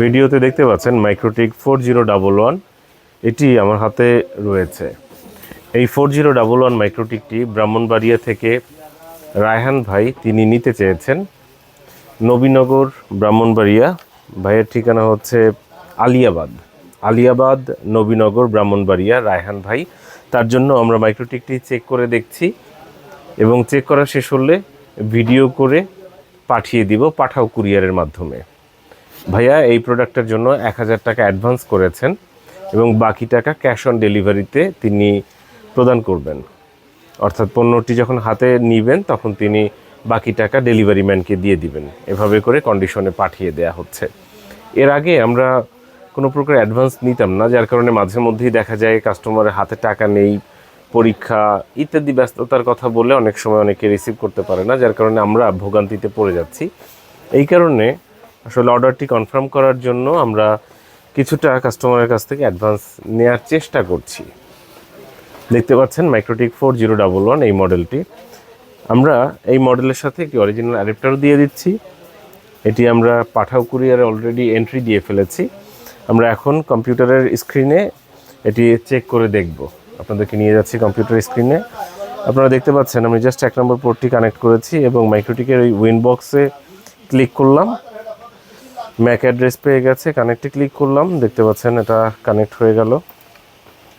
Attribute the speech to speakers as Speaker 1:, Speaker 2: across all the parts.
Speaker 1: ভিডিওতে দেখতে পাচ্ছেন MikroTik four zero double one এটি আমার হাতে রয়েছে। এই ফোর জিরো ডাবল ওয়ান মাইক্রোটিকটি ব্রাহ্মণবাড়িয়া থেকে রায়হান ভাই, তিনি নিতে চেয়েছেন। নবীনগর, ব্রাহ্মণবাড়িয়া। ভাইয়ের ঠিকানা হচ্ছে আলিয়াবাদ। আলিয়াবাদ, নবীনগর, ব্রাহ্মণবাড়িয়া, রায়হান ভাই। তার জন্য আমরা মাইক্রোটিকটি চেক করে দেখছি এবং চেক করা শেষ হলে ভিডিও করে পাঠিয়ে দিব, পাঠাও কুরিয়ারের মাধ্যমে। ভাইয়া এই প্রোডাক্টের জন্য এক হাজার টাকা অ্যাডভান্স করেছেন এবং বাকি টাকা ক্যাশ অন ডেলিভারিতে তিনি প্রদান করবেন। অর্থাৎ পণ্যটি যখন হাতে নিবেন, তখন তিনি বাকি টাকা ডেলিভারি ম্যানকে দিয়ে দিবেন। এভাবে করে কন্ডিশনে পাঠিয়ে দেয়া হচ্ছে। এর আগে আমরা কোনো প্রকার অ্যাডভান্স নিতাম না, যার কারণে মাঝে মধ্যেই দেখা যায় কাস্টমারের হাতে টাকা নেই, পরীক্ষা ইত্যাদি ব্যস্ততার কথা বলে অনেক সময় অনেকে রিসিভ করতে পারে না, যার কারণে আমরা ভোগান্তিতে পড়ে যাচ্ছি। এই কারণে আসলে অর্ডারটি কনফার্ম করার জন্য আমরা কিছুটা কাস্টমারের কাছ থেকে অ্যাডভান্স নেওয়ার চেষ্টা করছি। দেখতে পাচ্ছেন MikroTik four zero double one এই মডেলটি। আমরা এই মডেলের সাথে একটি অরিজিনাল অ্যাডাপ্টারও দিয়ে দিচ্ছি। এটি আমরা পাঠাও কুরিয়ারে অলরেডি এন্ট্রি দিয়ে ফেলেছি। আমরা এখন কম্পিউটারের স্ক্রিনে এটি চেক করে দেখব। আপনাদেরকে নিয়ে যাচ্ছি কম্পিউটার স্ক্রিনে। আপনারা দেখতে পাচ্ছেন, আমি জাস্ট এক নম্বর পোর্টটি কানেক্ট করেছি এবং মাইক্রোটিকের ওই উইন বক্সে ক্লিক করলাম। ম্যাক অ্যাড্রেস পেয়ে গেছে কানেক্টে ক্লিক করলাম, দেখতে পাচ্ছেন এটা কানেক্ট হয়ে গেল।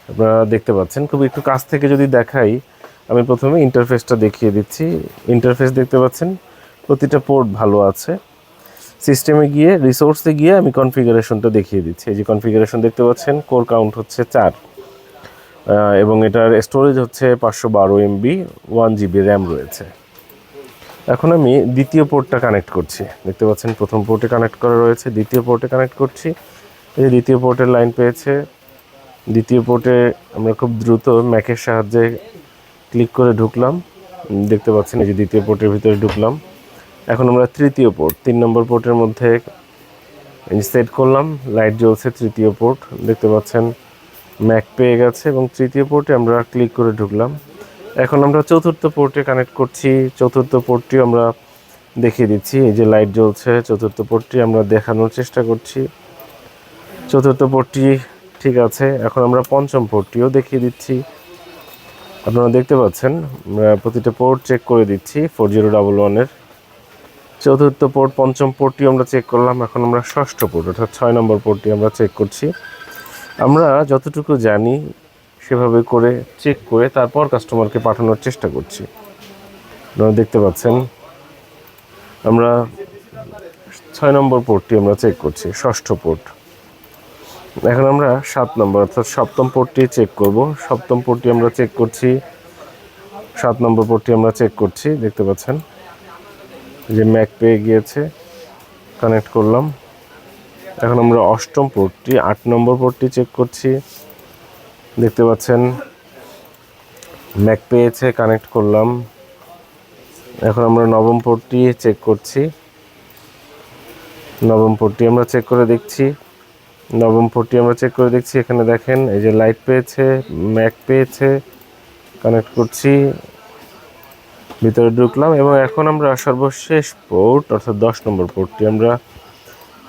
Speaker 1: আপনারা দেখতে পাচ্ছেন, খুব একটু কাছ থেকে যদি দেখাই, আমি প্রথমে ইন্টারফেসটা দেখিয়ে দিচ্ছি। ইন্টারফেস দেখতে পাচ্ছেন, প্রতিটা পোর্ট ভালো আছে। সিস্টেমে গিয়ে রিসোর্সে গিয়ে আমি কনফিগারেশনটা দেখিয়ে দিচ্ছি। এই যে কনফিগারেশন দেখতে পাচ্ছেন কোর কাউন্ট হচ্ছে চার। এবং এটার স্টোরেজ হচ্ছে পাঁচশো বারো এমবি ওয়ান জিবি র্যাম রয়েছে। এখন আমি দ্বিতীয় পোর্টটা কানেক্ট করছি। দেখতে পাচ্ছেন, প্রথম পোর্টে কানেক্ট করা রয়েছে, দ্বিতীয় পোর্টে কানেক্ট করছি। এই দ্বিতীয় পোর্টের লাইন পেয়েছে, দ্বিতীয় পোর্টে আমরা খুব দ্রুত ম্যাকের সাহায্যে ক্লিক করে ঢুকলাম। দেখতে পাচ্ছেন, এই যে দ্বিতীয় পোর্টের ভিতরে ঢুকলাম। এখন আমরা তৃতীয় পোর্ট, তিন নম্বর পোর্টের মধ্যে সেট করলাম, লাইট জ্বলছে তৃতীয় পোর্ট। দেখতে পাচ্ছেন, ম্যাক পেয়ে গেছে এবং তৃতীয় পোর্টে আমরা ক্লিক করে ঢুকলাম। এখন আমরা চতুর্থ পোর্টে কানেক্ট করছি। চতুর্থ পোর্টটি আমরা দেখিয়ে দিচ্ছি। এই যে লাইট জ্বলছে, চতুর্থ পোর্টটি আমরা দেখানোর চেষ্টা করছি। চতুর্থ পোর্টটি ঠিক আছে, এখন আমরা পঞ্চম পোর্টটিও দেখিয়ে দিচ্ছি। আপনারা দেখতে পাচ্ছেন প্রতিটা পোর্ট চেক করে দিচ্ছি ফোর জিরো ডাবল ওয়ানের চতুর্থ পোর্ট পঞ্চম পোর্টটি আমরা চেক করলাম, এখন আমরা ষষ্ঠ পোর্ট অর্থাৎ ছয় নম্বর পোর্টটি আমরা চেক করছি। আমরা যতটুকু জানি সেভাবে করে চেক করে তারপর কাস্টমারকে পাঠানোর চেষ্টা করছি। আপনারা দেখতে পাচ্ছেন, আমরা ছয় নম্বর পোর্টটি আমরা চেক করছি, ষষ্ঠ পোর্ট এখন আমরা সাত নম্বর, অর্থাৎ সপ্তম পোর্টটি চেক করব। সপ্তম পোর্টটি আমরা চেক করছি, সাত নম্বর পোর্টটি আমরা চেক করছি, দেখতে পাচ্ছেন যে ম্যাক পেয়ে গিয়েছে কানেক্ট করলাম। এখন আমরা অষ্টম পোর্টটি আট নম্বর পোর্টটি চেক করছি। দেখতে পাচ্ছেন। ম্যাক পেয়েছে কানেক্ট করলাম। এখন আমরা নবম পোর্টটি চেক করছি। নবম পোর্টটি আমরা চেক করে দেখছি। নবম পোর্টটি আমরা চেক করে দেখছি। এখানে দেখেন, এই যে লাইট পেয়েছে ম্যাক পেয়েছে কানেক্ট করছি। ভিতরে ঢুকলাম এবং এখন আমরা সর্বশেষ পোর্ট অর্থাৎ দশ নম্বর পোর্টটি আমরা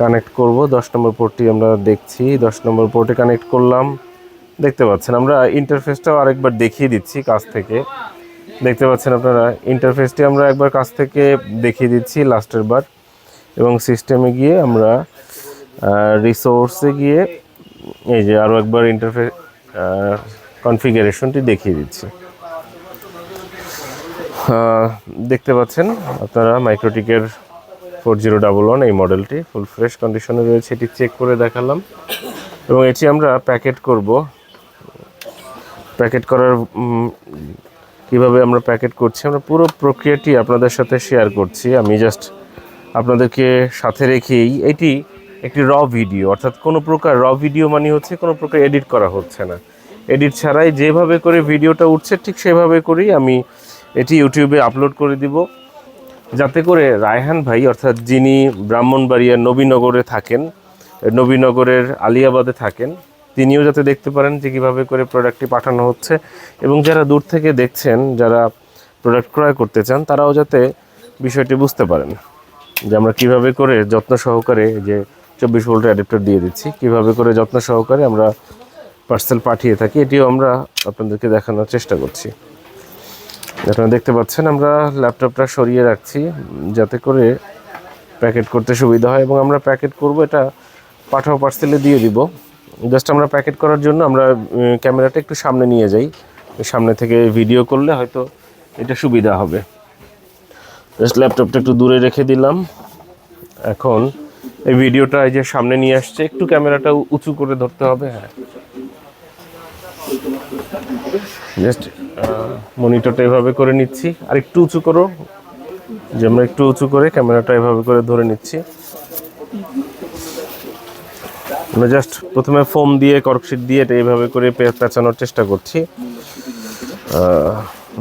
Speaker 1: কানেক্ট করব। দশ নম্বর পোর্টটি আমরা দেখছি। দশ নম্বর পোর্টে কানেক্ট করলাম। দেখতে পাচ্ছেন, আমরা ইন্টারফেসটাও আরেকবার দেখিয়ে দিচ্ছি কাছ থেকে। দেখতে পাচ্ছেন আপনারা ইন্টারফেসটি আমরা একবার কাছ থেকে দেখিয়ে দিচ্ছি লাস্টের বার। এবং সিস্টেমে গিয়ে আমরা রিসোর্সে গিয়ে এই যে আরও একবার ইন্টারফেস কনফিগারেশনটি দেখিয়ে দিচ্ছি। দেখতে পাচ্ছেন আপনারা মাইক্রোটিকের ফোর জিরো ডাবল ওয়ান এই মডেলটি ফুল ফ্রেশ কন্ডিশনে রয়েছে, এটি চেক করে দেখালাম। এবং এটি আমরা প্যাকেট করব। প্যাকেট করার কীভাবে আমরা প্যাকেট করছি, আমরা পুরো প্রক্রিয়াটি আপনাদের সাথে শেয়ার করছি। আমি জাস্ট আপনাদেরকে সাথে রেখেই এটি একটি র ভিডিও অর্থাৎ কোনো প্রকার র ভিডিও মানে হচ্ছে কোনো প্রকার এডিট করা হচ্ছে না। এডিট ছাড়াই যেভাবে করে ভিডিওটা উঠছে, ঠিক সেভাবে করেই আমি এটি ইউটিউবে আপলোড করে দিব। যাতে করে রায়হান ভাই, অর্থাৎ যিনি ব্রাহ্মণবাড়িয়া নবীনগরে থাকেন, নবীনগরের আলিয়াবাদে থাকেন তিনিও যাতে দেখতে পারেন যে কীভাবে করে প্রোডাক্টটি পাঠানো হচ্ছে। এবং যারা দূর থেকে দেখছেন, যারা প্রোডাক্ট ক্রয় করতে চান, তারাও যাতে বিষয়টি বুঝতে পারেন যে আমরা কীভাবে করে যত্ন সহকারে যে চব্বিশ ভোল্টের অ্যাডাপ্টার দিয়ে দিচ্ছি, কীভাবে করে যত্ন সহকারে আমরা পার্সেল পাঠিয়ে থাকি, এটিও আমরা আপনাদেরকে দেখানোর চেষ্টা করছি। আপনারা দেখতে পাচ্ছেন, আমরা ল্যাপটপটা সরিয়ে রাখছি, যাতে করে প্যাকেট করতে সুবিধা হয় এবং আমরা প্যাকেট করব, এটা পাঠাও পার্সেলে দিয়ে দিব। জাস্ট আমরা প্যাকেট করার জন্য আমরা ক্যামেরাটা একটু সামনে নিয়ে যাই। সামনে থেকে ভিডিও করলে হয়তো এটা সুবিধা হবে। জাস্ট ল্যাপটপটা একটু দূরে রেখে দিলাম। এখন এই ভিডিওটা এই যে সামনে নিয়ে আসছে, একটু ক্যামেরাটা উঁচু করে ধরতে হবে হ্যাঁ। জাস্ট মনিটরটা এভাবে করে নিচ্ছি। আর একটু উঁচু করো। যে আমরা একটু উঁচু করে ক্যামেরাটা এভাবে করে ধরে নিচ্ছি। আমরা জাস্ট প্রথমে ফোম দিয়ে কর্কশিট দিয়ে এটা এইভাবে করে পেঁচানোর চেষ্টা করছি।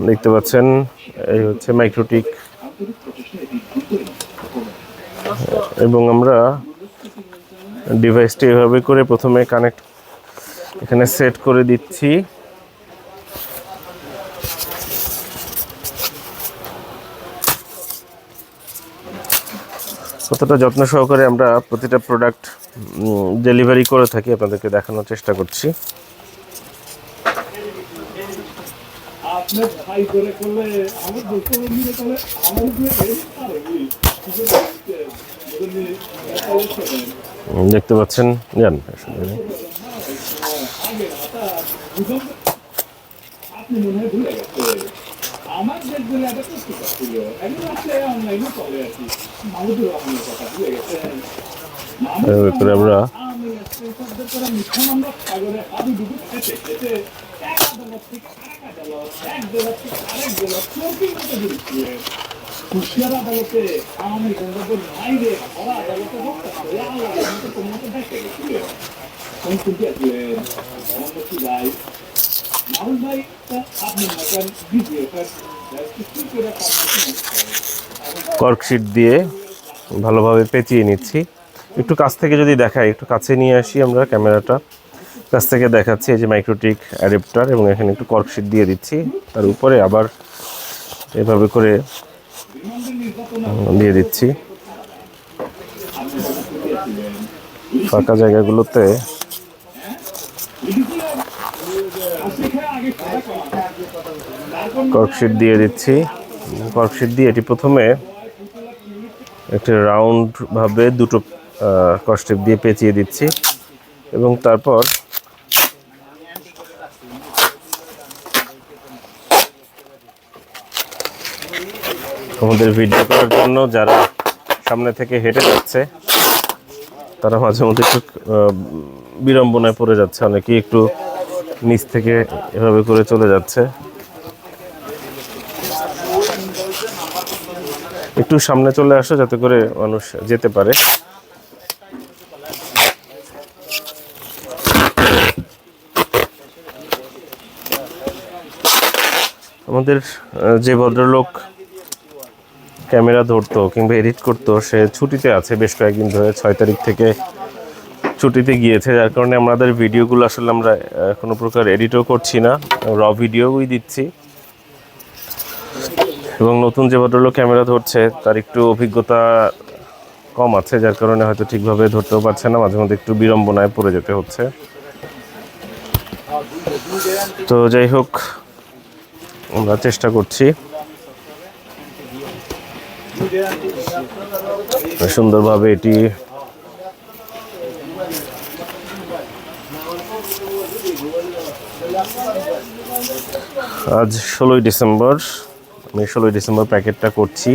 Speaker 1: দেখতে পাচ্ছেন, এই হচ্ছে মাইক্রোটিক এবং আমরা ডিভাইসটি এভাবে করে প্রথমে কানেক্ট এখানে সেট করে দিচ্ছি। কতটা যত্ন সহকারে আমরা প্রতিটা প্রোডাক্ট ডেলিভারি করে থাকি, আপনাদেরকে দেখানোর চেষ্টা করছি। দেখতে পাচ্ছেন জান
Speaker 2: আপনি মনে হয় ভুলে আমার দেখবেন একটা পুস্তিকা ছিল একদিন আসলে অনলাইনে চলে আর কি। মাহমুদুর রহমানের কথা ভুলে গেছেন
Speaker 1: এভাবে করে আমরা
Speaker 2: করে কুশিয়ার আদালতে আমি গঙ্গাপুর বাইরে ভরা আদালতে বসতে আল্লাহ মতো তোমার দেখে গেছিলে কোন কোনটি আসলেন আমার কি ভাই ভাই আপনি
Speaker 1: কর্কশিট দিয়ে ভালোভাবে পেঁচিয়ে নিচ্ছি। একটু কাছ থেকে যদি দেখাই, একটু কাছে নিয়ে আসি আমরা ক্যামেরাটা। কাছ থেকে দেখাচ্ছি এই যে মাইক্রোটিক অ্যাডাপ্টার এবং এখানে একটু কর্কশিট দিয়ে দিচ্ছি। তার উপরে আবার এভাবে করে দিয়ে দিচ্ছি। ফাঁকা জায়গাগুলোতে কর্কশিট দিয়ে দিচ্ছি। কর্কশিট দিয়ে এটি প্রথমে একটি রাউন্ড ভাবে দুটো কস্টেপ দিয়ে পেঁচিয়ে দিচ্ছি এবং তারপর আমাদের ভিডিও করার জন্য যারা সামনে থেকে হেঁটে যাচ্ছে, তারা মাঝে মধ্যে একটু বিড়ম্বনায় পড়ে যাচ্ছে। অনেকেই একটু নিচ থেকে এভাবে করে চলে যাচ্ছে। একটু সামনে চলে আসো যাতে করে মানুষ যেতে পারে। আমাদের যে ভদ্রলোক ক্যামেরা ধরতো কিংবা এডিট করতো, সে ছুটিতে আছে বেশ কয়েকদিন ধরে, ছয় তারিখ থেকে ছুটিতে গিয়েছে। যার কারণে আমাদের ভিডিওগুলো আসলে আমরা কোনো প্রকার এডিটও করছি না র ভিডিওই দিচ্ছি। এবং নতুন যে ভদ্রলোক ক্যামেরা ধরছে, তার একটু অভিজ্ঞতা কম আছে, যার কারণে হয়তো ঠিকভাবে ধরতেও পারছে না। মাঝে মধ্যে একটু বিড়ম্বনায় পড়ে যেতে হচ্ছে। তো যাই হোক, আমরা চেষ্টা করছি। সুন্দরভাবে এটি আজ ষোলোই ডিসেম্বর। ষোলোই ডিসেম্বর প্যাকেটটা করছি।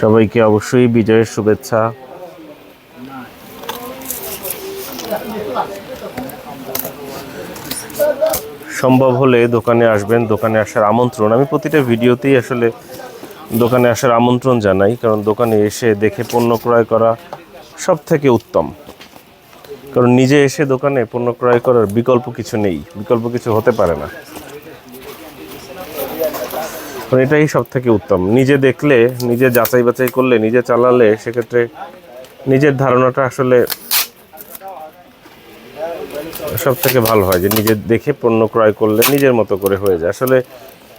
Speaker 1: সবাইকে অবশ্যই বিজয়ের শুভেচ্ছা। সম্ভব হলে দোকানে আসবেন, দোকানে আসার আমন্ত্রণ। আমি প্রতিটা ভিডিওতেই আসলে দোকানে আসার আমন্ত্রণ জানাই, কারণ দোকানে এসে দেখে পণ্য ক্রয় করা সব থেকে উত্তম। কারণ নিজে এসে দোকানে পণ্য ক্রয় করার বিকল্প কিছু নেই, বিকল্প কিছু হতে পারে না। কারণ এটাই সব থেকে উত্তম। নিজে দেখলে, নিজে যাচাই বাছাই করলে, নিজে চালালে, সেক্ষেত্রে নিজের ধারণাটা আসলে সব থেকে ভালো হয় যে নিজে দেখে পণ্য ক্রয় করলে নিজের মতো করে হয়ে যায়। আসলে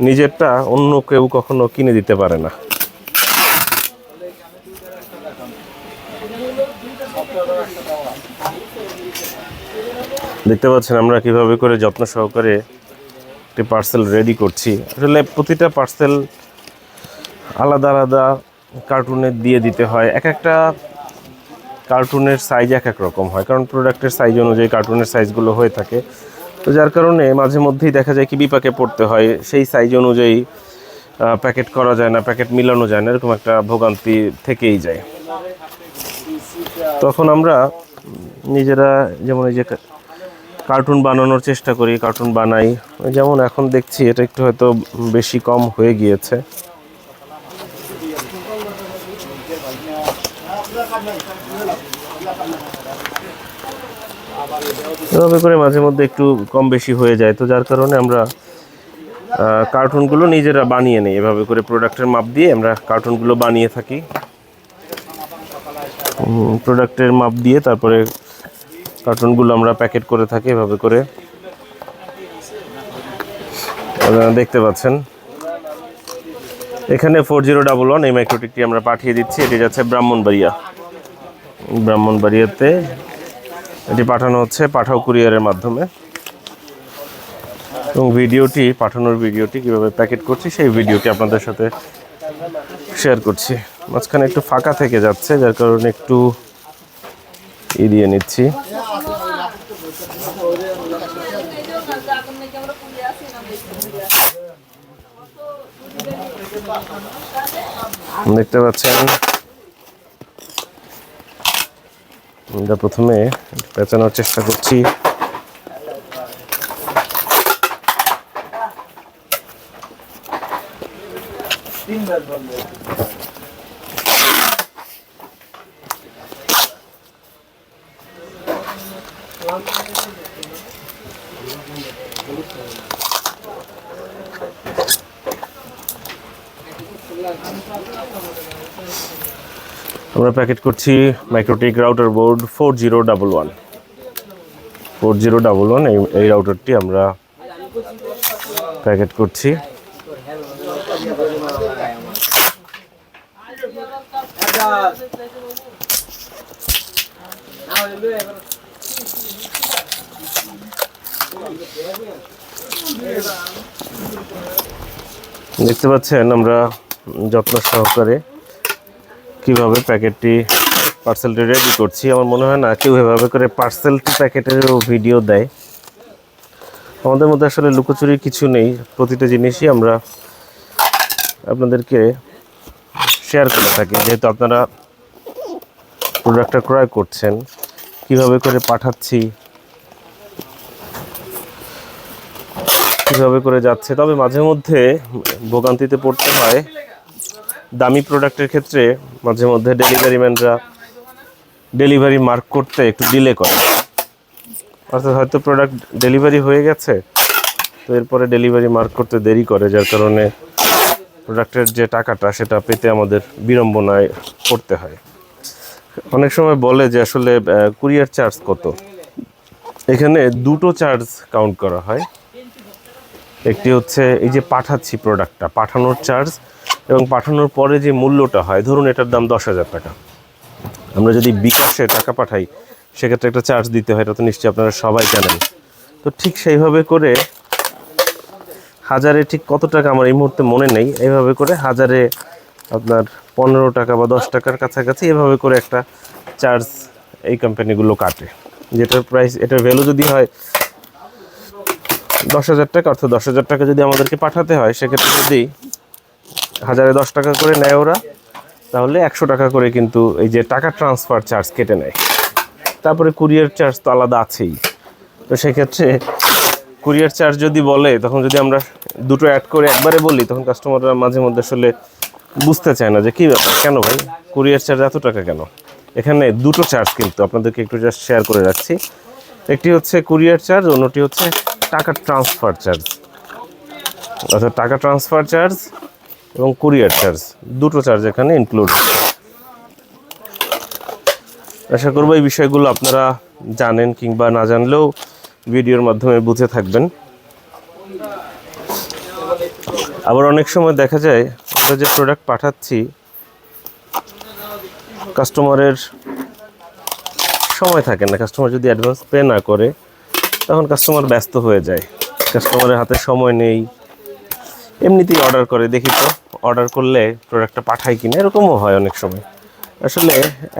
Speaker 1: নিজেরটা অন্য কেউ কখনো কিনে দিতে পারে না। দেখতে পাচ্ছেন আমরা কীভাবে করে যত্ন সহকারে একটি পার্সেল রেডি করছি। আসলে প্রতিটা পার্সেল আলাদা আলাদা কার্টুনে দিয়ে দিতে হয়। এক একটা কার্টুনের সাইজ এক এক রকম হয়, কারণ প্রোডাক্টের সাইজ অনুযায়ী কার্টুনের সাইজগুলো হয়ে থাকে। তো যার কারণে মাঝে মধ্যেই দেখা যায় কি বিপাকে পড়তে হয়, সেই সাইজ অনুযায়ী প্যাকেট করা যায় না প্যাকেট মিলানো যায় না, এরকম একটা ভোগান্তি থেকেই যায়। তখন আমরা নিজেরা যেমন এই যে কার্টুন বানানোর চেষ্টা করি কার্টুন বানাই। যেমন এখন দেখছি, এটা একটু হয়তো বেশি কম হয়ে গিয়েছে। এভাবে করে মাঝে মধ্যে একটু কম বেশি হয়ে যায়। তো যার কারণে আমরা কার্টুনগুলো নিজেরা বানিয়ে নিই। এভাবে করে প্রোডাক্টের মাপ দিয়ে আমরা কার্টুনগুলো বানিয়ে থাকি। প্রোডাক্টের মাপ দিয়ে তারপরে কার্টুনগুলো আমরা প্যাকেট করে থাকি এভাবে করে। আপনারা দেখতে পাচ্ছেন। এখানে ফোর জিরো ডাবল ওয়ান এই মাইক্রোটিকটি আমরা পাঠিয়ে দিচ্ছি। এটি যাচ্ছে ব্রাহ্মণবাড়িয়া। ব্রাহ্মণবাড়িয়াতে এটি পাঠানো হচ্ছে পাঠাও কুরিয়ারের মাধ্যমে। এবং ভিডিওটি, পাঠানোর ভিডিওটি কীভাবে প্যাকেট করছি সেই ভিডিওটি আপনাদের সাথে শেয়ার করছি। মাঝখানে একটু ফাঁকা থেকে যাচ্ছে, যার কারণে একটু ই দিয়ে নিচ্ছি। দেখতে পাচ্ছেন। আমরা প্রথমে পেঁচানোর চেষ্টা করছি। আমরা প্যাকেট করছি MikroTik router board four zero double one four zero double one এই রাউটারটি আমরা প্যাকেট করছি। দেখতে পাচ্ছেন আমরা যত্ন সহকারে কীভাবে প্যাকেটটি পার্সেলটি রেডি করছি, আমার মনে হয় না কেউ এভাবে করে পার্সেলটি প্যাকেটেরও ভিডিও দেয়। আমাদের মধ্যে আসলে লুকোচুরি কিছু নেই, প্রতিটা জিনিসই আমরা আপনাদেরকে শেয়ার করে থাকি। যেহেতু আপনারা প্রোডাক্টটা ক্রয় করছেন, কীভাবে করে পাঠাচ্ছি, কীভাবে করে যাচ্ছে, তবে মাঝে মধ্যে ভোগান্তিতে পড়তে হয়। দামি প্রোডাক্টের ক্ষেত্রে মাঝে মধ্যে ডেলিভারি ম্যানরা ডেলিভারি মার্ক করতে একটু ডিলে করে। অর্থাৎ হয়তো প্রোডাক্ট ডেলিভারি হয়ে গেছে, তো এরপরে ডেলিভারি মার্ক করতে দেরি করে, যার কারণে প্রোডাক্টের যে টাকাটা সেটা পেতে আমাদের বিড়ম্বনায় পড়তে হয়। অনেক সময় বলে যে আসলে কুরিয়ার চার্জ কত? এখানে দুটো চার্জ কাউন্ট করা হয়। একটি হচ্ছে এই যে পাঠাচ্ছি প্রোডাক্টটা পাঠানোর চার্জ এবং পাঠানোর পরে যে মূল্যটা হয়, ধরুন এটার দাম দশ হাজার টাকা। আমরা যদি বিকাশে টাকা পাঠাই, সেক্ষেত্রে একটা চার্জ দিতে হয়, এটা তো নিশ্চয়ই আপনারা সবাই জানেন। তো ঠিক সেইভাবে করে হাজারে ঠিক কত টাকা আমার এই মুহূর্তে মনে নেই, এইভাবে করে হাজারে আপনার পনেরো টাকা বা দশ টাকার কাছাকাছি এভাবে করে একটা চার্জ এই কোম্পানিগুলো কাটে। যেটার প্রাইস এটার ভ্যালু যদি হয় দশ হাজার টাকা, অর্থাৎ দশ হাজার টাকা যদি আমাদেরকে পাঠাতে হয়, সেক্ষেত্রে যদি হাজারে দশ টাকা করে নেয় ওরা। তাহলে একশো টাকা করে কিন্তু এই যে টাকা ট্রান্সফার চার্জ কেটে নেয়। তারপরে কুরিয়ার চার্জ তো আলাদা আছেই। তো সেক্ষেত্রে কুরিয়ার চার্জ যদি বলে, তখন যদি আমরা দুটো অ্যাড করে একবারে বলি, তখন কাস্টমাররা মাঝে মধ্যে আসলে বুঝতে চায় না যে কী ব্যাপার, কেন ভাই? কুরিয়ার চার্জ এত টাকা কেন? এখানে দুটো চার্জ কিন্তু আপনাদেরকে একটু জাস্ট শেয়ার করে রাখছি। একটি হচ্ছে কুরিয়ার চার্জ অন্যটি হচ্ছে টাকা ট্রান্সফার চার্জ অর্থাৎ টাকা ট্রান্সফার চার্জ এবং কুরিয়ার চার্জ, দুটো চার্জ এখানে ইনক্লুড আশা করব এই বিষয়গুলো আপনারা জানেন কিংবা না জানলেও ভিডিওর মাধ্যমে বুঝে থাকবেন। আবার অনেক সময় দেখা যায়, আমরা যে প্রোডাক্ট পাঠাচ্ছি কাস্টমারের সময় থাকে না। কাস্টমার যদি অ্যাডভান্স পে না করে, তখন কাস্টমার ব্যস্ত হয়ে যায়। কাস্টমারের হাতে সময় নেই। এমনিতেই অর্ডার করে, দেখি তো। অর্ডার করলে প্রোডাক্টটা পাঠায় কিনা, এরকমও হয় অনেক সময়। আসলে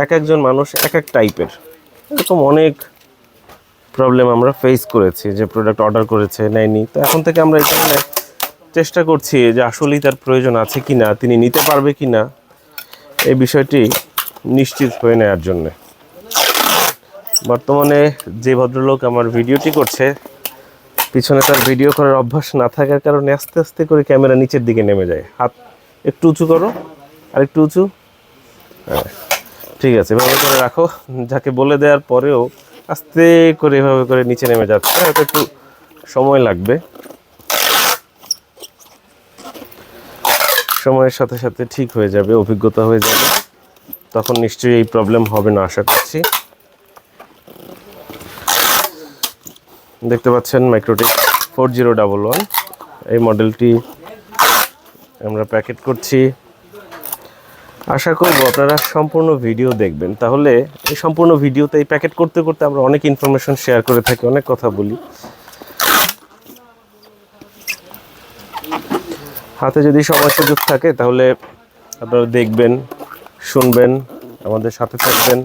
Speaker 1: এক একজন মানুষ এক এক টাইপের এরকম অনেক প্রবলেম আমরা ফেস করেছি, যে প্রোডাক্ট অর্ডার করেছে, নেয়নি। তো এখন থেকে আমরা এটা চেষ্টা করছি যে আসলেই তার প্রয়োজন আছে কি না তিনি নিতে পারবে কি না এই বিষয়টি নিশ্চিত হয়ে নেওয়ার জন্যে। বর্তমানে যে ভদ্রলোক আমার ভিডিওটি করছে পিছনে তার ভিডিও করার অভ্যাস না থাকার কারণে আস্তে আস্তে করে ক্যামেরা নিচের দিকে নেমে যায়। হাত একটু উঁচু করো, আর একটু উঁচু। হ্যাঁ ঠিক আছে, এভাবে করে রাখো। যাকে বলে দেওয়ার পরেও আস্তে করে এভাবে করে নিচে নেমে যাচ্ছে। হয়তো একটু সময় লাগবে। সময়ের সাথে সাথে ঠিক হয়ে যাবে, অভিজ্ঞতা হয়ে যাবে। তখন নিশ্চয়ই এই প্রবলেম হবে না, আশা করছি। দেখতে পাচ্ছেন MikroTik four zero double one এই মডেলটি আমরা প্যাকেট করছি। আশা করব আপনারা সম্পূর্ণ ভিডিও দেখবেন। তাহলে এই সম্পূর্ণ ভিডিওতে এই প্যাকেট করতে করতে আমরা অনেক ইনফরমেশন শেয়ার করে থাকি, অনেক কথা বলি। হাতে যদি সময় সুযোগ থাকে, তাহলে আপনারা দেখবেন, শুনবেন, আমাদের সাথে থাকবেন।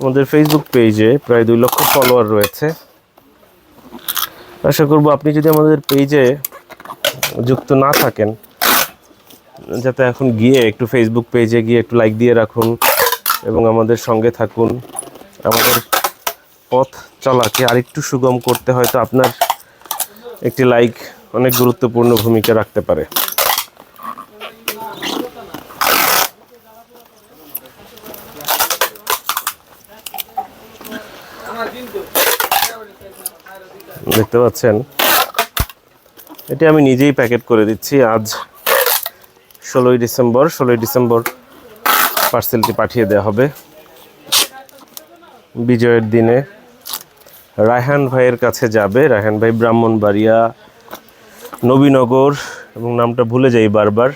Speaker 1: আমাদের ফেসবুক পেজে প্রায় দুই লক্ষ ফলোয়ার রয়েছে। আশা করব আপনি যদি আমাদের পেজে যুক্ত না থাকেন, যাতে এখন গিয়ে একটু ফেসবুক পেজে গিয়ে একটু লাইক দিয়ে রাখুন এবং আমাদের সঙ্গে থাকুন। আমাদের পথ চলাকে আরেকটু সুগম করতে হয়তো আপনার একটি লাইক অনেক গুরুত্বপূর্ণ ভূমিকা রাখতে পারে। দেখতে পাচ্ছেন? এটি আমি নিজেই প্যাকেট করে দিচ্ছি। আজ ষোলোই ডিসেম্বর ষোলোই ডিসেম্বর পার্সেলটি পাঠিয়ে দেওয়া হবে। বিজয়ের দিনে রায়হান ভাইয়ের কাছে যাবে। রায়হান ভাই ব্রাহ্মণবাড়িয়া, নবীনগর এবং নামটা ভুলে যাই বারবার,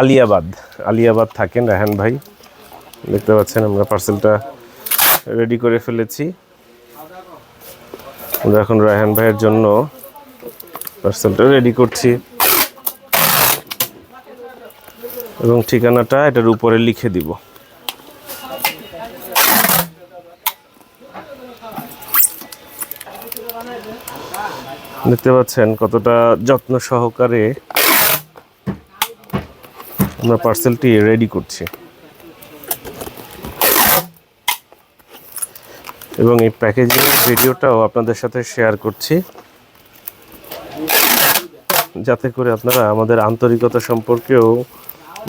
Speaker 1: আলিয়াবাদ। আলিয়াবাদ থাকেন রায়হান ভাই। দেখতে পাচ্ছেন আমরা পার্সেলটা রেডি করে ফেলেছি। আমরা এখন রায়হান ভাইয়ের জন্য পার্সেলটা রেডি করছি। এবং ঠিকানাটা এটার উপরে লিখে দিব। দেখতে পাচ্ছেন কতটা যত্ন সহকারে আমরা পার্সেলটি রেডি করছি। এবং এই প্যাকেজিংয়ের ভিডিওটাও আপনাদের সাথে শেয়ার করছি। যাতে করে আপনারা আমাদের আন্তরিকতা সম্পর্কেও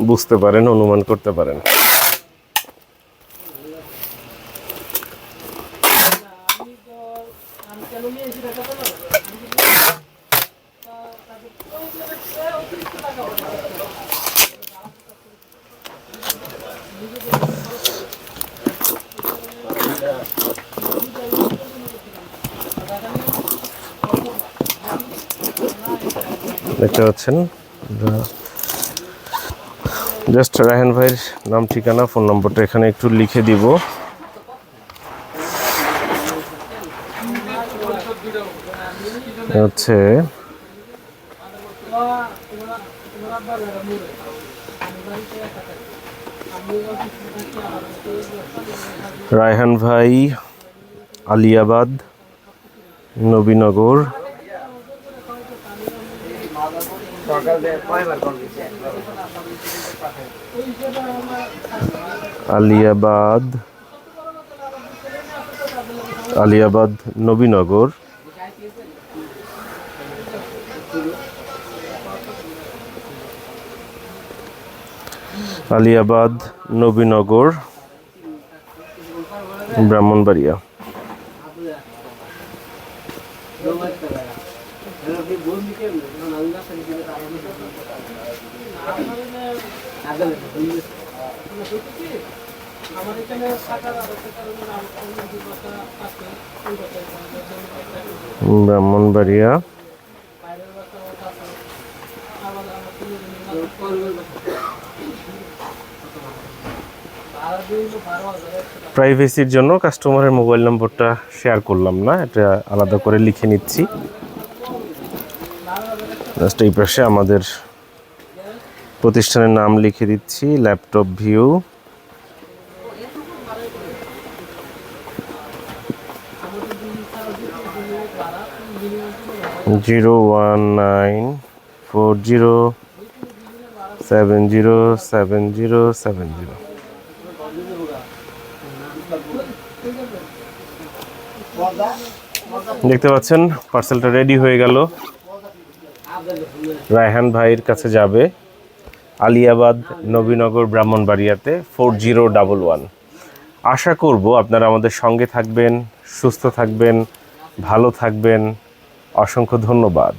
Speaker 1: বুঝতে পারেন, অনুমান করতে পারেন। দেখতে পাচ্ছেন। জাস্ট রায়হান ভাইয়ের নাম, ঠিকানা, ফোন নম্বরটা এখানে একটু লিখে দিব। হচ্ছে রায়হান ভাই, আলিয়াবাদ, নবীনগর। আলিয়াবাদ আলিয়াবাদ নবীনগর। আলিয়াবাদ নবীনগর ব্রাহ্মণবাড়িয়া। ব্রাহ্মণবাড়িয়া। প্রাইভেসির জন্য কাস্টমারের মোবাইল নম্বরটা শেয়ার করলাম না এটা আলাদা করে লিখে নিচ্ছি। জাস্ট এই পাশে আমাদের প্রতিষ্ঠানের নাম লিখে দিচ্ছি laptop view zero one nine four zero seven zero seven zero seven zero দেখতে পাচ্ছেন পার্সেলটা রেডি হয়ে গেল। রায়হান ভাইয়ের কাছে যাবে আলিয়াবাদ নবীনগর ব্রাহ্মণবাড়িয়াতে ফোর জিরো ডাবল ওয়ান। আশা করব আপনারা আমাদের সঙ্গে থাকবেন, সুস্থ থাকবেন, ভালো থাকবেন। অসংখ্য ধন্যবাদ।